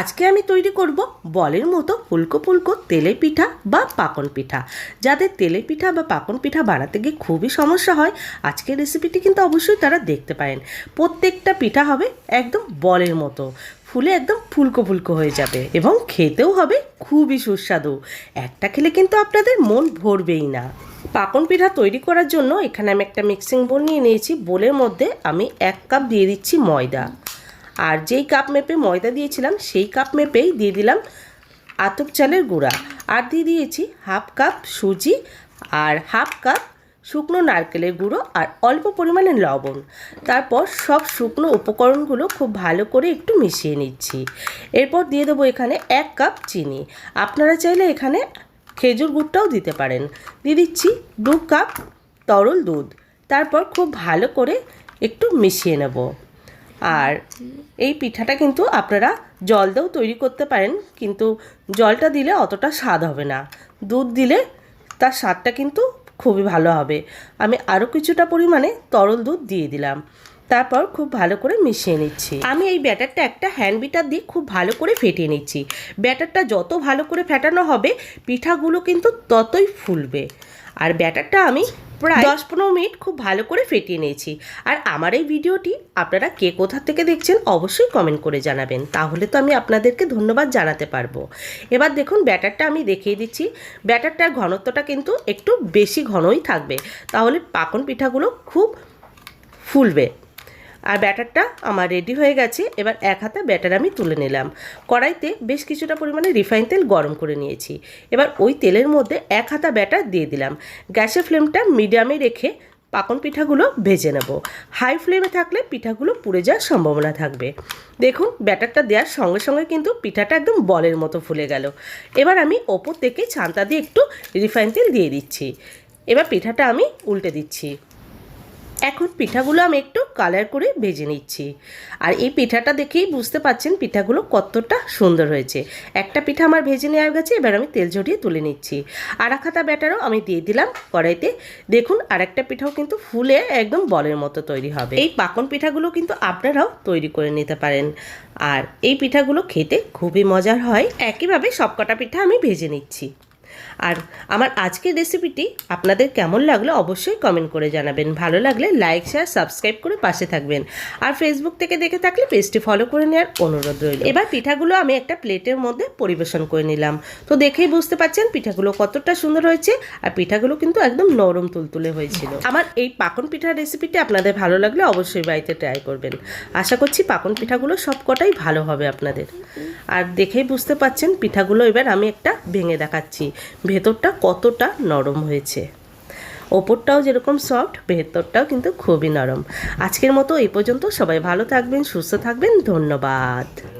আজকে আমি তৈরি করব বলের মতো ফুলকো ফুলকো তেলে পিঠা বা পাকন পিঠা। যাদের তেলে পিঠা বা পাকন পিঠা বানাতে গিয়ে খুবই সমস্যা হয়, আজকের রেসিপিটি কিন্তু অবশ্যই তারা দেখতে পারেন। প্রত্যেকটা পিঠা হবে একদম বলের মতো। ফুলে একদম ফুলকো ফুলকো হয়ে যাবে এবং খেতেও হবে খুবই সুস্বাদু। একটা খেলে কিন্তু আপনাদের মন ভরবেই না। পাকন পিঠা তৈরি করার জন্য এখানে আমি একটা মিক্সিং বোল নিয়ে নিয়েছি। বোলের মধ্যে আমি এক কাপ দিয়ে দিচ্ছি ময়দা। আর যেই কাপ মেপে ময়দা দিয়েছিলাম, সেই কাপ মেপেই দিয়ে দিলাম আতপ চালের গুঁড়া। আর দিয়ে দিয়েছি হাফ কাপ সুজি আর হাফ কাপ শুকনো নারকেলের গুঁড়ো আর অল্প পরিমাণে লবণ। তারপর সব শুকনো উপকরণগুলো খুব ভালো করে একটু মিশিয়ে নিচ্ছি। এরপর দিয়ে দেবো এখানে এক কাপ চিনি। আপনারা চাইলে এখানে খেজুর গুড়টাও দিতে পারেন। দিয়ে দিচ্ছি দু কাপ তরল দুধ। তারপর খুব ভালো করে একটু মিশিয়ে নেব। আর এই পিঠাটা কিন্তু আপনারা জল দিয়েও তৈরি করতে পারেন, কিন্তু জলটা দিলে অতটা স্বাদ হবে না। দুধ দিলে তার স্বাদটা কিন্তু খুবই ভালো হবে। আমি আরও কিছুটা পরিমাণে তরল দুধ দিয়ে দিলাম। তারপর খুব ভালো করে মিশিয়ে নিচ্ছি। আমি এই ব্যাটারটা একটা হ্যান্ড বিটার দিয়ে খুব ভালো করে ফেটিয়ে নিচ্ছি। ব্যাটারটা যত ভালো করে ফেটানো হবে, পিঠাগুলো কিন্তু ততই ফুলবে। আর ব্যাটারটা আমি প্রায় দশ পনেরো মিনিট খুব ভালো করে ফেটিয়ে নিয়েছি। আর আমার এই ভিডিওটি আপনারা কে কোথা থেকে দেখছেন অবশ্যই কমেন্ট করে জানাবেন। তাহলে তো আমি আপনাদেরকে ধন্যবাদ জানাতে পারব। এবার দেখুন ব্যাটারটা আমি দেখিয়ে দিচ্ছি। ব্যাটারটার ঘনত্বটা কিন্তু একটু বেশি ঘনই থাকবে। তাহলে পাকন পিঠাগুলো খুব ফুলবে। আর ব্যাটারটা আমার রেডি হয়ে গেছে। এবার এক হাতে ব্যাটার আমি তুলে নিলাম। কড়াইতে বেশ কিছুটা পরিমাণে রিফাইন তেল গরম করে নিয়েছি। এবার ওই তেলের মধ্যে এক হাতা ব্যাটার দিয়ে দিলাম। গ্যাসের ফ্লেমটা মিডিয়ামে রেখে পাকন পিঠাগুলো ভেজে নেব। হাই ফ্লেমে থাকলে পিঠাগুলো পুড়ে যাওয়ার সম্ভাবনা থাকবে। দেখুন, ব্যাটারটা দেওয়ার সঙ্গে সঙ্গে কিন্তু পিঠাটা একদম বলের মতো ফুলে গেল। এবার আমি ওপর থেকে ছান্তা দিয়ে একটু রিফাইন তেল দিয়ে দিচ্ছি। এবার পিঠাটা আমি উল্টে দিচ্ছি। এখন পিঠাগুলো আমি একটু কালার করে ভেজে নিচ্ছি। আর এই পিঠাটা দেখেই বুঝতে পাচ্ছেন পিঠাগুলো কতটা সুন্দর হয়েছে। একটা পিঠা আমার ভেজে নেওয়া গেছে, এবার আমি তেল ঝরিয়ে তুলে নিচ্ছি। আর খাতা ব্যাটারও আমি দিয়ে দিলাম কড়াইতে। দেখুন আর একটা পিঠাও কিন্তু ফুলে একদম বলের মতো তৈরি হবে। এই পাকন পিঠাগুলো কিন্তু আপনারাও তৈরি করে নিতে পারেন। আর এই পিঠাগুলো খেতে খুবই মজার হয়। একইভাবে সবকটা পিঠা আমি ভেজে নিচ্ছি। আর আমার আজকের রেসিপিটি আপনাদের কেমন লাগল অবশ্যই কমেন্ট করে জানাবেন। ভালো লাগলে লাইক শেয়ার সাবস্ক্রাইব করে পাশে থাকবেন। আর ফেসবুক থেকে দেখে থাকলে পেজটি ফলো করে নেওয়ার অনুরোধ রইল। এবার পিঠাগুলো আমি একটা প্লেটের মধ্যে পরিবেশন করে নিলাম। তো দেখেই বুঝতে পারছেন পিঠাগুলো কতটা সুন্দর হয়েছে আর পিঠাগুলো কিন্তু একদম নরম তুলতুলে হয়েছিল। আমার এই পাকন পিঠার রেসিপিটি আপনাদের ভালো লাগলে অবশ্যই বাড়িতে ট্রাই করবেন। আশা করছি পাকন পিঠাগুলো সবকটাই ভালো হবে আপনাদের। আর দেখেই বুঝতে পাচ্ছেন পিঠাগুলো এবার আমি একটা ভেঙে দেখাচ্ছি। ভেতরটা কতটা নরম হয়েছে। ওপরটাও যেরকম সফট ভেতরটাও কিন্তু খুবই নরম। আজকের মতো এই পর্যন্ত। সবাই ভালো থাকবেন, সুস্থ থাকবেন। ধন্যবাদ।